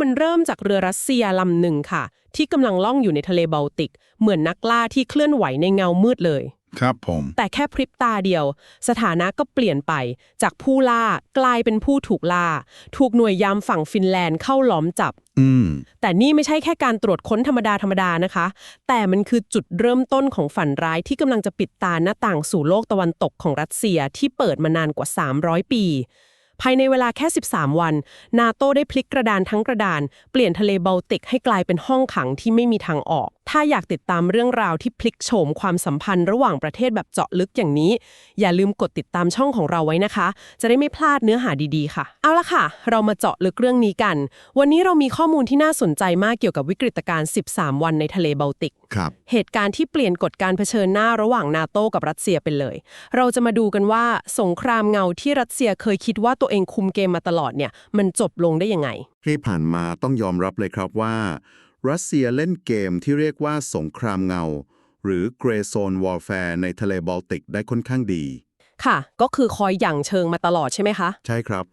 มันเริ่มจากเรือรัสเซียลำหนึ่งค่ะ ที่กำลังล่องอยู่ในทะเลบอลติก เหมือนนักล่าที่เคลื่อนไหวในเงามืดเลย ครับผม แต่แค่พริบตาเดียว สถานะก็เปลี่ยนไป จากผู้ล่ากลายเป็นผู้ถูกล่า ถูกหน่วยยามฝั่งฟินแลนด์เข้าล้อมจับ อืม แต่นี่ไม่ใช่แค่การตรวจค้นธรรมดาธรรมดานะคะ แต่มันคือจุดเริ่มต้นของฝันร้ายที่กำลังจะปิดตาหน้าต่างสู่โลกตะวันตกของรัสเซียที่เปิดมานานกว่า 300 ปี ภายในเวลาแค่ 13 วัน นาโต้ได้พลิกกระดานทั้งกระดาน เปลี่ยนทะเลบอลติกให้กลายเป็นห้องขังที่ไม่มีทางออก ถ้าอยากติดตามเรื่องราวที่พลิกโฉมความสัมพันธ์ระหว่างประเทศแบบเจาะลึกอย่างนี้ อย่าลืมกดติดตามช่องของเราไว้นะคะ จะได้ไม่พลาดเนื้อหาดีๆ ค่ะ เอาละค่ะ เรามาเจาะลึกเรื่องนี้กัน วันนี้เรามีข้อมูลที่น่าสนใจมากเกี่ยวกับวิกฤตการณ์ 13 วันในทะเลบอลติก ครับ เหตุการณ์ที่เปลี่ยนกฎการเผชิญหน้าระหว่างนาโต้กับรัสเซียไปเลย เราจะมาดูกันว่าสงครามเงาที่รัสเซียเคยคิดว่าตัวเองคุมเกมมาตลอดเนี่ยมันจบลงได้ยังไง ที่ผ่านมาต้องยอมรับเลยครับว่า รัสเซียเล่นเกมที่เรียกว่าสงครามเงา หรือ Grey Zone Warfare ในทะเลบอลติกได้ค่อนข้างดี ค่ะ ก็คือคอยหยั่งเชิงมาตลอดใช่ไหมคะ ใช่ครับ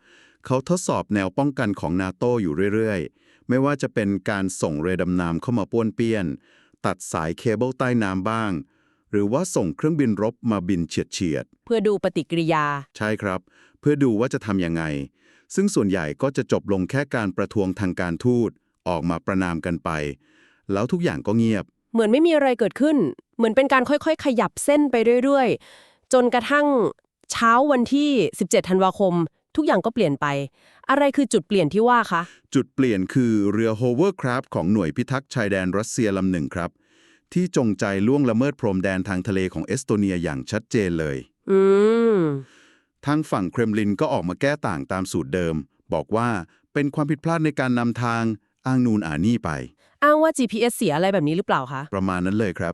เขาทดสอบแนวป้องกันของนาโตอยู่เรื่อยๆ ไม่ว่าจะเป็นการส่งเรือดำน้ำเข้ามาป้วนเปี้ยน ตัดสายเคเบิลใต้น้ำบ้าง หรือว่าส่งเครื่องบินรบมาบินเฉียดเฉียดๆเพื่อดูปฏิกิริยา ใช่ครับ เพื่อดูว่าจะทำยังไง ซึ่งส่วนใหญ่ก็จะจบลงแค่การประท้วงทางการทูต ออกมาประนามกันไป แล้วทุกอย่างก็เงียบ เหมือนไม่มีอะไรเกิดขึ้น เหมือนเป็นการค่อยๆ ขยับเส้นไปเรื่อยๆ จนกระทั่งเช้าวันที่ 17 ธันวาคม ทุกอย่างก็เปลี่ยนไป อะไรคือจุดเปลี่ยนที่ว่าคะ จุดเปลี่ยนคือเรือโฮเวอร์คราฟของหน่วยพิทักษ์ชายแดนรัสเซียลำหนึ่งครับ ที่จงใจล่วงละเมิดพรมแดนทางทะเลของเอสโตเนียอย่างชัดเจนเลย อืม ทางฝั่งเครมลินก็ออกมาแก้ต่างตามสูตรเดิม บอกว่าเป็นความผิดพลาดในการนำทาง อ้างนูนอานี่ไป อ้างว่า GPS เสียอะไรแบบนี้หรือเปล่าคะ ประมาณนั้นเลยครับ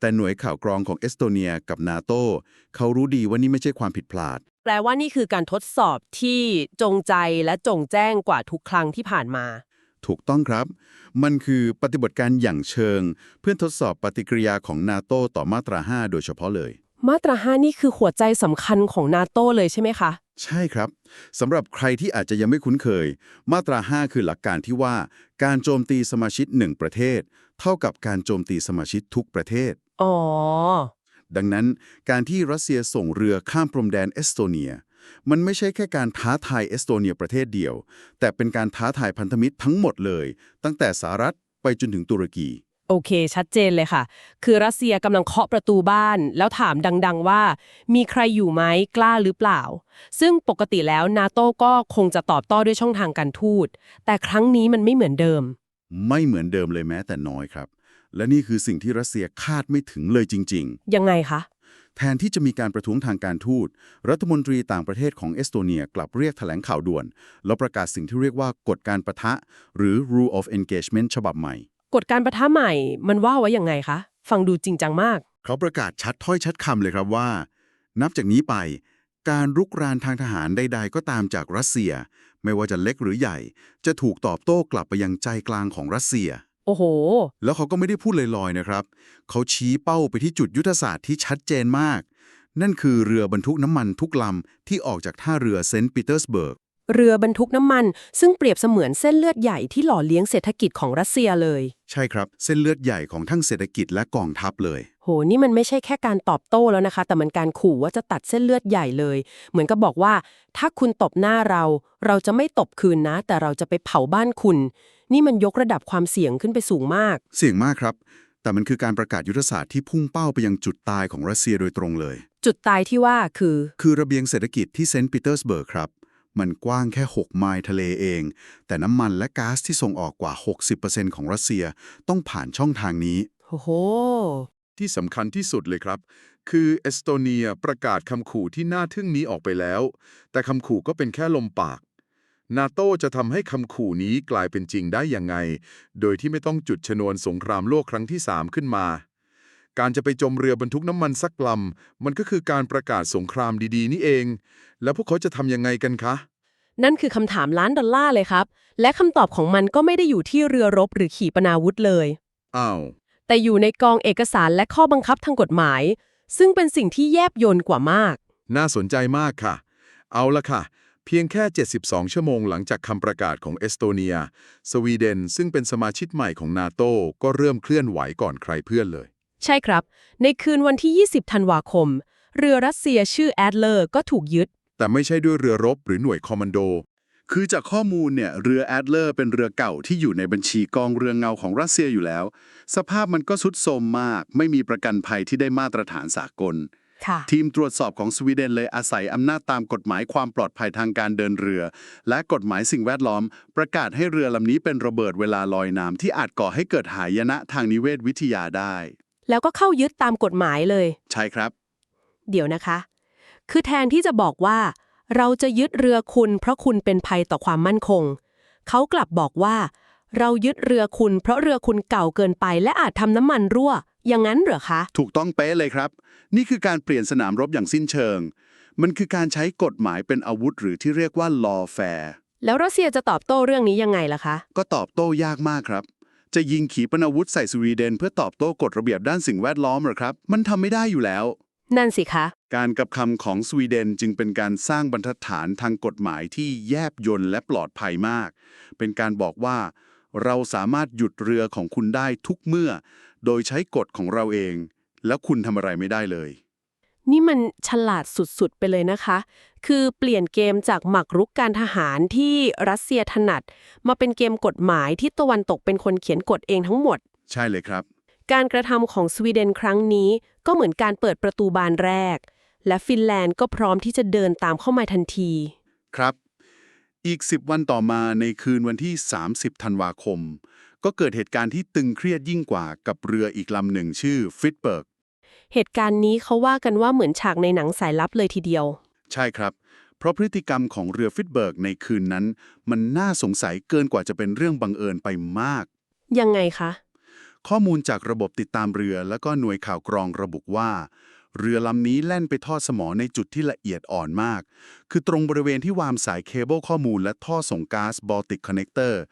แต่หน่วยข่าวกรองของเอสโตเนียกับนาโตเขารู้ดีว่านี่ไม่ใช่ความผิดพลาด แปลว่านี่คือการทดสอบที่จงใจและจงแจ้งกว่าทุกครั้งที่ผ่านมา ถูกต้องครับ มันคือปฏิบัติการอย่างเชิง เพื่อทดสอบปฏิกิริยาของนาโตต่อมาตรา 5 โดยเฉพาะเลย มาตราห้านี่คือหัวใจสำคัญของนาโต้เลยใช่ไหมคะ ใช่ครับสำหรับใครที่อาจจะยังไม่คุ้นเคย มาตรา 5 คือหลักการที่ว่า การโจมตีสมาชิกหนึ่งประเทศ เท่ากับการโจมตีสมาชิกทุกประเทศ อ๋อ ดังนั้นการที่รัสเซียส่งเรือข้ามพรมแดนเอสโตเนีย มันไม่ใช่แค่การท้าทายเอสโตเนียประเทศเดียว แต่เป็นการท้าทายพันธมิตรทั้งหมดเลย ตั้งแต่สหรัฐไปจนถึงตุรกี โอเค ชัดเจนเลยค่ะ คือรัสเซียกำลังเคาะประตูบ้าน แล้วถามดัง ๆ ว่า มีใครอยู่ไหมกล้าหรือเปล่า ซึ่งปกติแล้วนาโต้ก็คงจะตอบโต้ด้วยช่องทางการทูต แต่ครั้งนี้มันไม่เหมือนเดิม ไม่เหมือนเดิมเลยแม้แต่น้อยครับ และนี่คือสิ่งที่รัสเซียคาดไม่ถึงเลยจริง ๆ ยังไงคะ แทนที่จะมีการประท้วงทางการทูต รัฐมนตรีต่างประเทศของเอสโตเนียกลับเรียกแถลงข่าวด่วน แล้วประกาศสิ่งที่เรียกว่ากฎการประทะ หรือ rule of engagement ฉบับใหม่ กฎการประทะใหม่มันว่าไว้ยังไงคะ ฟังดูจริงจังมาก เขาประกาศชัดถ้อยชัดคำเลยครับว่า นับจากนี้ไปการรุกรานทางทหารใดๆ ก็ตามจากรัสเซีย ไม่ว่าจะเล็กหรือใหญ่ จะถูกตอบโต้กลับไปยังใจกลางของรัสเซีย โอ้โห แล้วเขาก็ไม่ได้พูดลอยๆนะครับ เขาชี้เป้าไปที่จุดยุทธศาสตร์ที่ชัดเจนมาก นั่นคือเรือบรรทุกน้ำมันทุกลำที่ออกจากท่าเรือเซนต์ปีเตอร์สเบิร์ก เรือบรรทุกน้ำมัน ซึ่งเปรียบเสมือนเส้นเลือดใหญ่ที่หล่อเลี้ยงเศรษฐกิจของรัสเซียเลย ใช่ครับ เส้นเลือดใหญ่ของทั้งเศรษฐกิจและกองทัพเลย โห นี่มันไม่ใช่แค่การตอบโต้แล้วนะคะ แต่มันการขู่ว่าจะตัดเส้นเลือดใหญ่เลย เหมือนกับบอกว่า ถ้าคุณตบหน้าเรา เราจะไม่ตบคืนนะ แต่เราจะไปเผาบ้านคุณ นี่มันยกระดับความเสี่ยงขึ้นไปสูงมาก เสี่ยงมากครับ แต่มันคือการประกาศยุทธศาสตร์ที่พุ่งเป้าไปยังจุดตายของรัสเซียโดยตรงเลย จุดตายที่ว่าคือ คือระเบียงเศรษฐกิจที่เซนต์ปีเตอร์สเบิร์กครับ มันกว้างแค่ 6 ไมล์ทะเลเอง แต่น้ำมันและก๊าซที่ส่งออกกว่า 60%ของรัสเซียต้องผ่านช่องทางนี้ โอ้โห ที่สำคัญที่สุดเลยครับ คือเอสโตเนียประกาศคำขู่ที่น่าทึ่งนี้ออกไปแล้ว แต่คำขู่ก็เป็นแค่ลมปาก นาโตจะทำให้คำขู่นี้กลายเป็นจริงได้ยังไง โดยที่ไม่ต้องจุดชนวนสงครามโลกครั้งที่ 3 ขึ้นมาการจะไปจมเรือบรรทุกน้ำมันสักลำ มันก็คือการประกาศสงครามดีๆ นี่เอง แล้วพวกเขาจะทำยังไงกันคะ นั่นคือคำถามล้านดอลลาร์เลยครับ และคำตอบของมันก็ไม่ได้อยู่ที่เรือรบหรือขีปนาวุธเลย อ้าว แต่อยู่ในกองเอกสารและข้อบังคับทางกฎหมาย ซึ่งเป็นสิ่งที่แยบยลกว่ามาก น่าสนใจมากค่ะ เอาละค่ะ เพียงแค่ 72 ชั่วโมงหลังจากคำประกาศของเอสโตเนีย สวีเดน ซึ่งเป็นสมาชิกใหม่ของนาโตก็เริ่มเคลื่อนไหวก่อนใครเพื่อนเลย ใช่ครับ ในคืนวันที่ 20 ธันวาคม เรือรัสเซียชื่อแอดเลอร์ก็ถูกยึด แต่ไม่ใช่ด้วยเรือรบหรือหน่วยคอมมานโด คือจากข้อมูลเนี่ยเรือแอดเลอร์เป็นเรือเก่าที่อยู่ในบัญชีกองเรือเงาของรัสเซียอยู่แล้ว สภาพมันก็สุดโทรมมาก ไม่มีประกันภัยที่ได้มาตรฐานสากลค่ะทีมตรวจสอบของสวีเดนเลยอาศัยอำนาจตามกฎหมายความปลอดภัยทางการเดินเรือ และกฎหมายสิ่งแวดล้อม ประกาศให้เรือลำนี้เป็นระเบิดเวลาลอยน้ำที่อาจก่อให้เกิดหายนะทางนิเวศวิทยาได้ แล้วก็เข้ายึดตามกฎหมายเลย ใช่ครับ เดี๋ยวนะคะ คือแทนที่จะบอกว่า เราจะยึดเรือคุณ เพราะคุณเป็นภัยต่อความมั่นคง เขากลับบอกว่า เรายึดเรือคุณ เพราะเรือคุณเก่าเกินไป และอาจทำน้ำมันรั่ว อย่างนั้นเหรอคะ ถูกต้องเป๊ะเลยครับ นี่คือการเปลี่ยนสนามรบอย่างสิ้นเชิง มันคือการใช้กฎหมายเป็นอาวุธหรือที่เรียกว่า lawfare แล้วรัสเซียจะตอบโต้เรื่องนี้ยังไงล่ะคะ ก็ตอบโต้ยากมากครับ จะยิงขีปนาวุธใส่สวีเดน เพื่อตอบโต้กฎระเบียบด้านสิ่งแวดล้อมเหรอครับ มันทำไม่ได้อยู่แล้ว นั่นสิคะ การกระทำของสวีเดนจึงเป็นการสร้างบรรทัดฐานทางกฎหมายที่แยบยลและปลอดภัยมาก เป็นการบอกว่า เราสามารถหยุดเรือของคุณได้ทุกเมื่อ โดยใช้กฎของเราเอง แล้วคุณทำอะไรไม่ได้เลย นี่มันฉลาดสุดๆ ไปเลยนะคะ คือเปลี่ยนเกมจากหมักรุกการทหารที่รัสเซียถนัด มาเป็นเกมกฎหมายที่ตะวันตกเป็นคนเขียนกฎเองทั้งหมด ใช่เลยครับ การกระทำของสวีเดนครั้งนี้ ก็เหมือนการเปิดประตูบานแรก และฟินแลนด์ก็พร้อมที่จะเดินตามเข้ามาทันที ครับ อีก 10 วันต่อมาในคืนวันที่ 30 ธันวาคม ก็เกิดเหตุการณ์ที่ตึงเครียดยิ่งกว่ากับเรืออีกลำหนึ่งชื่อฟิตเบิร์กเหตุการณ์นี้เขาว่ากันว่าเหมือนฉากในหนังสายลับเลยทีเดียว ใช่ครับ เพราะพฤติกรรมของเรือฟิตเบิร์กในคืนนั้น มันน่าสงสัยเกินกว่าจะเป็นเรื่องบังเอิญไปมาก ยังไงคะ ข้อมูลจากระบบติดตามเรือ และก็หน่วยข่าวกรองระบุว่า เรือลำนี้แล่นไปทอดสมอในจุดที่ละเอียดอ่อนมาก คือตรงบริเวณที่วามสายเคเบิลข้อมูลและท่อส่งก๊าซบอลติกคอนเน c เตอร์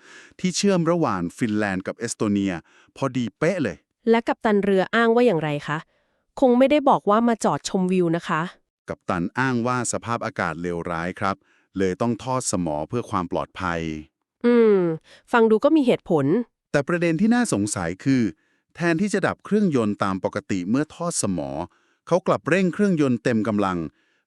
ที่เชื่อมระหว่างฟินแลนด์กับเอสโตเนีย พอดีเป๊ะเลย และกัปตันเรืออ้างว่าอย่างไรคะ คงไม่ได้บอกว่ามาจอดชมวิวนะคะ กับตันอ้างว่าสภาพอากาศเลวร้ายครับ เลยต้องทอดสมอเพื่อความปลอดภัย อืม ฟังดูก็มีเหตุผล แต่ประเด็นที่น่าสงสัยคือ แทนที่จะดับเครื่องยนต์ตามปกติเมื่อทอดสมอ เขากลับเร่งเครื่องยนต์เต็มกำลัง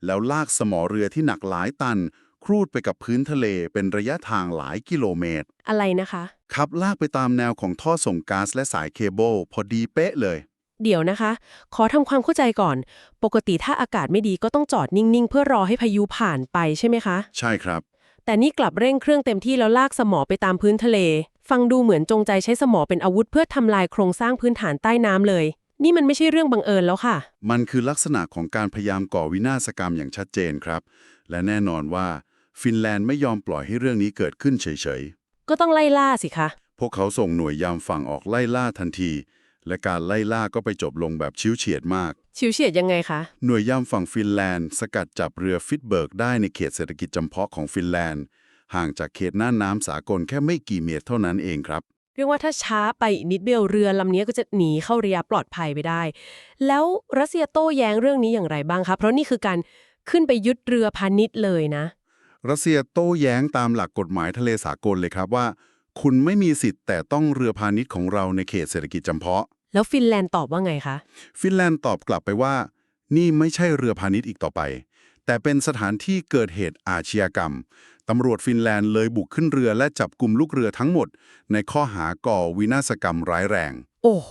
แล้วลากสมอเรือที่หนักหลายตัน ครูดไปกับพื้นทะเลเป็นระยะทางหลายกิโลเมตร อะไรนะคะ ขับลากไปตามแนวของท่อส่งก๊าซและสายเคเบิลพอดีเป๊ะเลย เดี๋ยวนะคะ ขอทำความเข้าใจก่อน ปกติถ้าอากาศไม่ดีก็ต้องจอดนิ่งๆ เพื่อรอให้พายุผ่านไปใช่ไหมคะ ใช่ครับ แต่นี่กลับเร่งเครื่องเต็มที่แล้วลากสมอไปตามพื้นทะเล ฟังดูเหมือนจงใจใช้สมอเป็นอาวุธเพื่อทำลายโครงสร้างพื้นฐานใต้น้ำเลย นี่มันไม่ใช่เรื่องบังเอิญแล้วค่ะ มันคือลักษณะของการพยายามก่อวินาศกรรมอย่างชัดเจนครับ และแน่นอนว่า ฟินแลนด์ไม่ยอมปล่อยให้เรื่องนี้เกิดขึ้นเฉยๆ ก็ต้องไล่ล่าสิคะ พวกเขาส่งหน่วยยามฝั่งออกไล่ล่าทันที และการไล่ล่าก็ไปจบลงแบบชิวเฉียดมาก ชิวเฉียดยังไงคะ หน่วยยามฝั่งฟินแลนด์ สกัดจับเรือฟิตเบิร์กได้ในเขตเศรษฐกิจจำเพาะของฟินแลนด์ ห่างจากเขตน่านน้ำสากลแค่ไม่กี่เมตรเท่านั้นเองครับ เรียกว่าถ้าช้าไปอีกนิดเดียวเรือลำนี้ก็จะหนีเข้าระยะปลอดภัยไปได้ แล้วรัสเซียโต้แย้งเรื่องนี้อย่างไรบ้างคะเพราะนี่คือการขึ้นไปยึดเรือพาณิชย์เลยนะ รัสเซียโต้แย้งตามหลักกฎหมายทะเลสากลเลยครับว่า คุณไม่มีสิทธิ์แต่ต้องเรือพาณิชย์ของเราในเขตเศรษฐกิจจำเพาะ แล้วฟินแลนด์ตอบว่าไงคะ ฟินแลนด์ตอบกลับไปว่า นี่ไม่ใช่เรือพาณิชย์อีกต่อไป แต่เป็นสถานที่เกิดเหตุอาชญากรรม ตำรวจฟินแลนด์เลยบุกขึ้นเรือและจับกลุ่มลูกเรือทั้งหมด ในข้อหาก่อวินาศกรรมร้ายแรง โอ้โห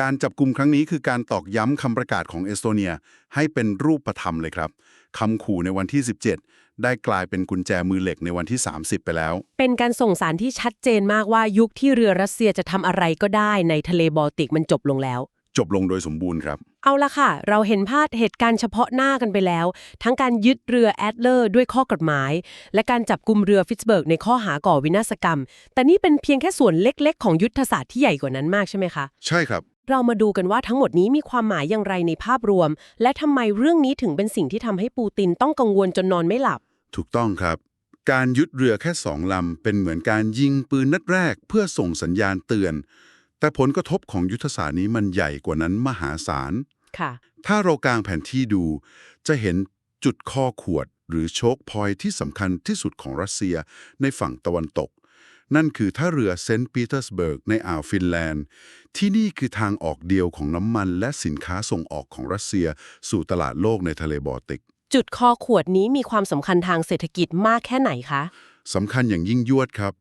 การจับกลุ่มครั้งนี้คือการตอกย้ำคำประกาศของเอสโตเนียให้เป็นรูปธรรมเลยครับ คำขู่ในวันที่ 17 ได้กลายเป็นกุญแจมือเหล็กในวันที่ 30 ไปแล้ว เป็นการส่งสารที่ชัดเจนมากว่ายุคที่เรือรัสเซียจะทำอะไรก็ได้ในทะเลบอลติกมันจบลงแล้ว จบลงโดยสมบูรณ์ครับ เอาละค่ะ เราเห็นภาพเหตุการณ์เฉพาะหน้ากันไปแล้ว ทั้งการยึดเรือแอดเลอร์ด้วยข้อกฎหมาย และการจับกุมเรือฟิตสเบิร์กในข้อหาก่อวินาศกรรม แต่นี่เป็นเพียงแค่ส่วนเล็ก ๆ ของยุทธศาสตร์ที่ใหญ่กว่านั้นมากใช่ไหมคะ ใช่ครับ เรามาดูกันว่าทั้งหมดนี้มีความหมายอย่างไรในภาพรวม และทำไมเรื่องนี้ถึงเป็นสิ่งที่ทำให้ปูตินต้องกังวลจนนอนไม่หลับ ถูกต้องครับ การยึดเรือแค่สองลำเป็นเหมือนการยิงปืนนัดแรก เพื่อส่งสัญญาณเตือน แต่ผลกระทบของยุทธศาสตร์นี้มันใหญ่กว่านั้นมหาศาลค่ะถ้าเรากางแผนที่ดู จะเห็นจุดข้อขวดหรือโชคพอยที่สำคัญที่สุดของรัสเซียในฝั่งตะวันตก นั่นคือท่าเรือเซนต์ปีเตอร์สเบิร์กในอ่าวฟินแลนด์ ที่นี่คือทางออกเดียวของน้ำมันและสินค้าส่งออกของรัสเซีย สู่ตลาดโลกในทะเลบอลติก จุดคอขวดนี้มีความสำคัญทางเศรษฐกิจมากแค่ไหนคะสำคัญอย่างยิ่งยวดครับ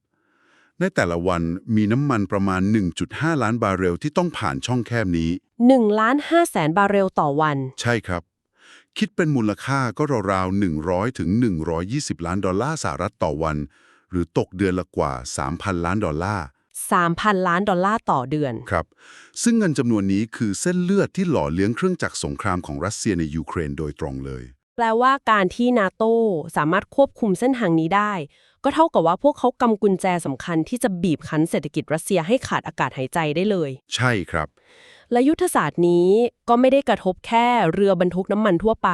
ในแต่ละวันมีน้ำมันประมาณ 1.5 ล้านบาร์เรลที่ต้องผ่านช่องแคบนี้1ล้าน5แสนบาร์เรลต่อวัน ใช่ครับ คิดเป็นมูลค่าก็ราวๆ100ถึง120 ล้านดอลลาร์สหรัฐต่อวัน หรือตกเดือนละกว่า 3,000 ล้านดอลลาร์ 3,000 ล้านดอลลาร์ต่อเดือน ครับ ซึ่งเงินจำนวนนี้คือเส้นเลือดที่หล่อเลี้ยงเครื่องจักรสงครามของรัสเซียในยูเครนโดยตรงเลย แปลว่าการที่นาโตสามารถควบคุมเส้นทางนี้ได้ ก็เท่ากับว่าพวกเขากำกุญแจสำคัญที่จะบีบคั้นเศรษฐกิจรัสเซียให้ขาดอากาศหายใจได้เลย ใช่ครับและยุทธศาสตร์นี้ก็ไม่ได้กระทบแค่เรือบรรทุกน้ำมันทั่วไป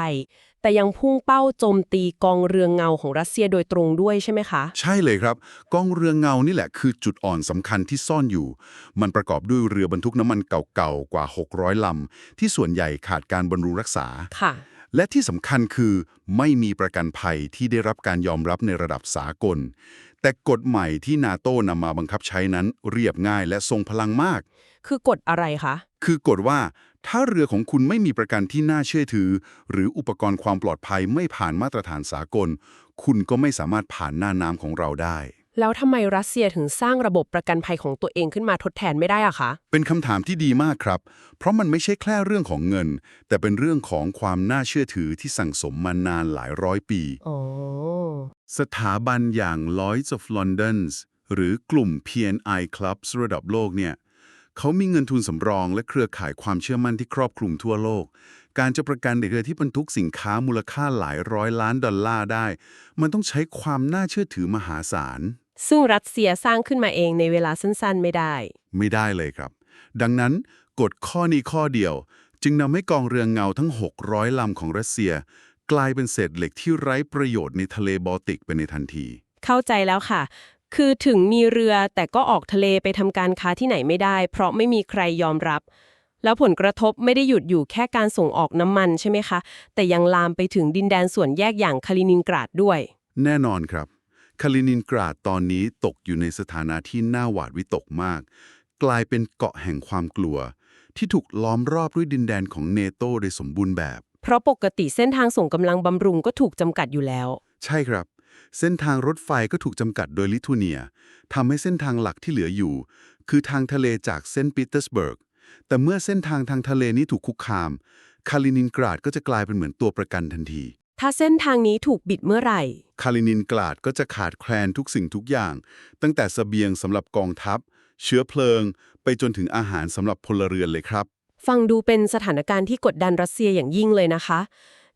แต่ยังพุ่งเป้าโจมตีกองเรือเงาของรัสเซียโดยตรงด้วยใช่ไหมคะ ใช่เลยครับ กองเรือเงานี่แหละคือจุดอ่อนสำคัญที่ซ่อนอยู่ มันประกอบด้วยเรือบรรทุกน้ำมันเก่าๆกว่า 600 ลำ ที่ส่วนใหญ่ขาดการบำรุงรักษา ค่ะ และที่สำคัญคือไม่มีประกันภัยที่ได้รับการยอมรับในระดับสากล แต่กฎใหม่ที่นาโต้นำมาบังคับใช้นั้นเรียบง่ายและทรงพลังมาก คือกฎอะไรคะ คือกฎว่า ถ้าเรือของคุณไม่มีประกันที่น่าเชื่อถือ หรืออุปกรณ์ความปลอดภัยไม่ผ่านมาตรฐานสากล คุณก็ไม่สามารถผ่านหน้าน้ำของเราได้ แล้วทำไมรัสเซียถึงสร้างระบบประกันภัยของตัวเองขึ้นมาทดแทนไม่ได้อะคะ เป็นคำถามที่ดีมากครับ เพราะมันไม่ใช่แค่เรื่องของเงิน แต่เป็นเรื่องของความน่าเชื่อถือที่สั่งสมมานานหลายร้อยปี อ๋อ สถาบันอย่าง Lloyds of London หรือกลุ่ม P&I Clubs ระดับโลกเนี่ย เขามีเงินทุนสำรองและเครือข่ายความเชื่อมั่นที่ครอบคลุมทั่วโลก การจะประกันเด็กเรือที่บรรทุกสินค้ามูลค่าหลายร้อยล้านดอลลาร์ได้ มันต้องใช้ความน่าเชื่อถือมหาศาล ซึ่งรัสเซียสร้างขึ้นมาเองในเวลาสั้นๆ ไม่ได้ ไม่ได้เลยครับ ดังนั้นกฎข้อนี้ข้อเดียว จึงนำให้กองเรือเงาทั้ง 600ลำของรัสเซีย กลายเป็นเศษเหล็กที่ไร้ประโยชน์ในทะเลบอลติกไปในทันที เข้าใจแล้วค่ะ คือถึงมีเรือแต่ก็ออกทะเลไปทำการค้าที่ไหนไม่ได้ เพราะไม่มีใครยอมรับ แล้วผลกระทบไม่ได้หยุดอยู่แค่การส่งออกน้ำมันใช่ไหมคะ แต่ยังลามไปถึงดินแดนส่วนแยกอย่างคาลินินกราดด้วย แน่นอนครับ คาลินินกราดตอนนี้ตกอยู่ในสถานะที่น่าหวาดวิตกมาก กลายเป็นเกาะแห่งความกลัว ที่ถูกล้อมรอบด้วยดินแดนของเนโตโดยสมบูรณ์แบบ เพราะปกติเส้นทางส่งกำลังบำรุงก็ถูกจำกัดอยู่แล้ว ใช่ครับ เส้นทางรถไฟก็ถูกจำกัดโดยลิทัวเนียทำให้เส้นทางหลักที่เหลืออยู่ คือทางทะเลจากเซนต์ปีเตอร์สเบิร์ก แต่เมื่อเส้นทางทางทะเลนี้ถูกคุกคาม คาลินินกราดก็จะกลายเป็นเหมือนตัวประกันทันที ถ้าเส้นทางนี้ถูกบิดเมื่อไหร่ คาลินินกราดก็จะขาดแคลนทุกสิ่งทุกอย่าง ตั้งแต่เสบียงสำหรับกองทัพ เชื้อเพลิง ไปจนถึงอาหารสำหรับพลเรือนเลยครับ ฟังดูเป็นสถานการณ์ที่กดดันรัสเซียอย่างยิ่งเลยนะคะ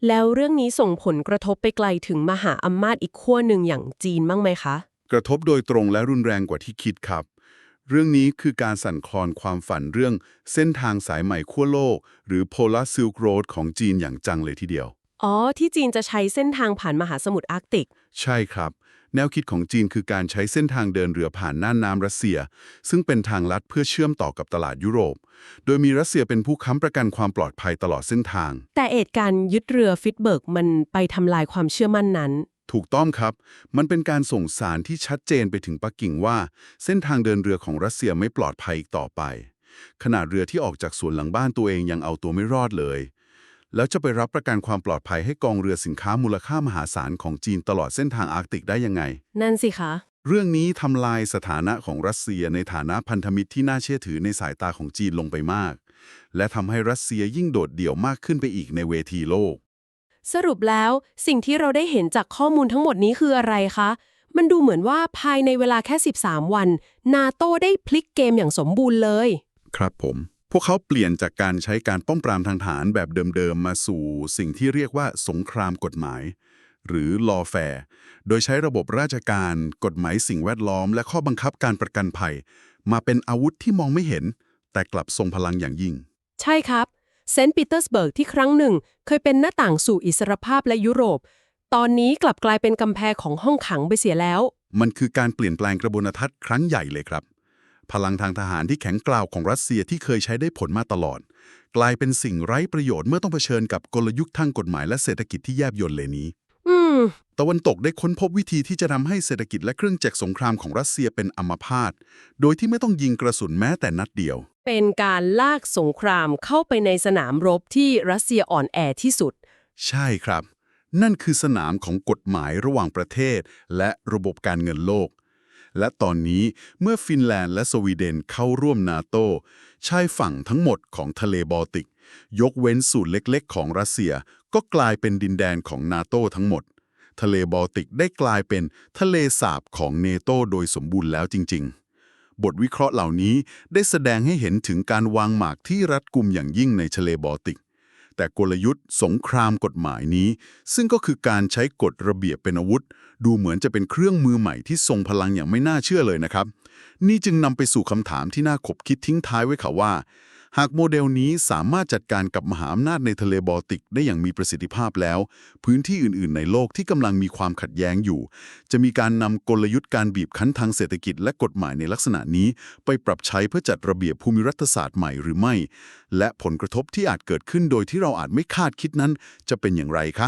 แล้วเรื่องนี้ส่งผลกระทบไปไกลถึงมหาอำนาจอีกขั้วหนึ่งอย่างจีนบ้างไหมคะ กระทบโดยตรงและรุนแรงกว่าที่คิดครับ เรื่องนี้คือการสั่นคลอนความฝันเรื่องเส้นทางสายใหม่ขั้วโลก หรือ Polar Silk Road ของจีนอย่างจังเลยทีเดียว อ๋อ ที่จีนจะใช้เส้นทางผ่านมหาสมุทรอาร์กติก ใช่ครับ แนวคิดของจีนคือการใช้เส้นทางเดินเรือผ่านน่านน้ำรัสเซีย ซึ่งเป็นทางลัดเพื่อเชื่อมต่อกับตลาดยุโรป โดยมีรัสเซียเป็นผู้ค้ำประกันความปลอดภัยตลอดเส้นทาง แต่เหตุการณ์ยึดเรือฟิตเบิร์กมันไปทำลายความเชื่อมั่นนั้น ถูกต้องครับ มันเป็นการส่งสารที่ชัดเจนไปถึงปักกิ่งว่า เส้นทางเดินเรือของรัสเซียไม่ปลอดภัยอีกต่อไปขนาดเรือที่ออกจากสวนหลังบ้านตัวเองยังเอาตัวไม่รอดเลย แล้วจะไปรับประกันความปลอดภัยให้กองเรือสินค้ามูลค่ามหาศาลของจีนตลอดเส้นทางอาร์กติกได้ยังไง นั่นสิคะ เรื่องนี้ทำลายสถานะของรัสเซียในฐานะพันธมิตรที่น่าเชื่อถือในสายตาของจีนลงไปมาก และทำให้รัสเซียยิ่งโดดเดี่ยวมากขึ้นไปอีกในเวทีโลก สรุปแล้วสิ่งที่เราได้เห็นจากข้อมูลทั้งหมดนี้คืออะไรคะ มันดูเหมือนว่าภายในเวลาแค่ 13 วัน นาโต้ได้พลิกเกมอย่างสมบูรณ์เลย ครับผม พวกเขาเปลี่ยนจากการใช้การป้องปรามทางทหารแบบเดิมๆ มาสู่สิ่งที่เรียกว่าสงครามกฎหมาย หรือ lawfare โดยใช้ระบบราชการ กฎหมายสิ่งแวดล้อม และข้อบังคับการประกันภัย มาเป็นอาวุธที่มองไม่เห็น แต่กลับทรงพลังอย่างยิ่ง ใช่ครับ เซนต์ปีเตอร์สเบิร์กที่ครั้งหนึ่ง เคยเป็นหน้าต่างสู่อิสรภาพและยุโรป ตอนนี้กลับกลายเป็นกำแพงของห้องขังไปเสียแล้ว มันคือการเปลี่ยนแปลงกระบวนทัศน์ครั้งใหญ่เลยครับ พลังทางทหารที่แข็งกร้าวของรัสเซียที่เคยใช้ได้ผลมาตลอด กลายเป็นสิ่งไร้ประโยชน์เมื่อต้องเผชิญกับกลยุทธ์ทางกฎหมายและเศรษฐกิจที่แยบยลเลยนี้อืมมตะวันตกได้ค้นพบวิธีที่จะทำให้เศรษฐกิจและเครื่องจักรสงครามของรัสเซียเป็นอัมพาตโดยที่ไม่ต้องยิงกระสุนแม้แต่นัดเดียว เป็นการลากสงครามเข้าไปในสนามรบที่รัสเซียอ่อนแอที่สุด ใช่ครับ นั่นคือสนามของกฎหมายระหว่างประเทศ และระบบการเงินโลก และตอนนี้เมื่อฟินแลนด์และสวีเดนเข้าร่วมนาโตชายฝั่งทั้งหมดของทะเลบอลติก ยกเว้นส่วนเล็กๆ ของรัสเซีย ก็กลายเป็นดินแดนของนาโตทั้งหมด ทะเลบอลติกได้กลายเป็นทะเลสาบของเนโตโดยสมบูรณ์แล้วจริง ๆบทวิเคราะห์เหล่านี้ได้แสดงให้เห็นถึงการวางหมากที่รัดกุมอย่างยิ่งในทะเลบอลติก แต่กลยุทธ์ สงครามกฎหมายนี้ ซึ่งก็คือการใช้กฎระเบียบเป็นอาวุธ ดูเหมือนจะเป็นเครื่องมือใหม่ที่ทรงพลังอย่างไม่น่าเชื่อเลยนะครับ นี่จึงนำไปสู่คำถามที่น่าขบคิดทิ้งท้ายไว้ค่ะว่า หากโมเดลนี้สามารถจัดการกับมหาอำนาจในทะเลบอลติกได้อย่างมีประสิทธิภาพแล้ว พื้นที่อื่น ๆ ในโลกที่กำลังมีความขัดแย้งอยู่ จะมีการนำกลยุทธ์การบีบคั้นทางเศรษฐกิจและกฎหมายในลักษณะนี้ ไปปรับใช้เพื่อจัดระเบียบภูมิรัฐศาสตร์ใหม่หรือไม่ และผลกระทบที่อาจเกิดขึ้นโดยที่เราอาจไม่คาดคิดนั้น จะเป็นอย่างไรคะ